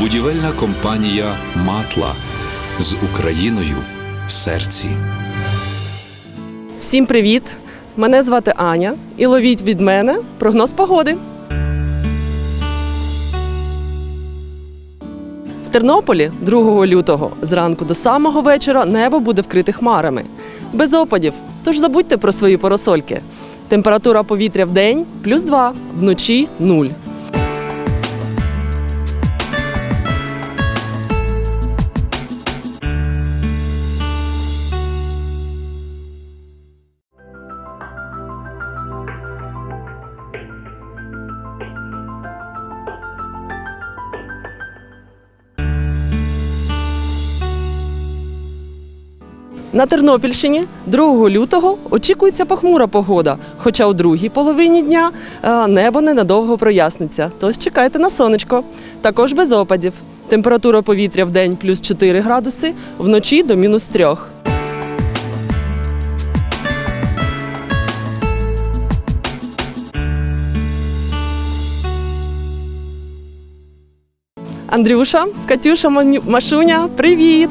Будівельна компанія Матла з Україною в серці. Всім привіт! Мене звати Аня і ловіть від мене прогноз погоди. Тернополі 2 лютого зранку до самого вечора небо буде вкрите хмарами. Без опадів, тож забудьте про свої парасольки. Температура повітря в день плюс 2, вночі 0. На Тернопільщині 2 лютого очікується похмура погода, хоча у другій половині дня е, небо ненадовго проясниться. Тож чекайте на сонечко. Також без опадів. Температура повітря в день плюс 4 градуси, вночі до мінус 3. Андрюша, Катюша, Машуня, привіт!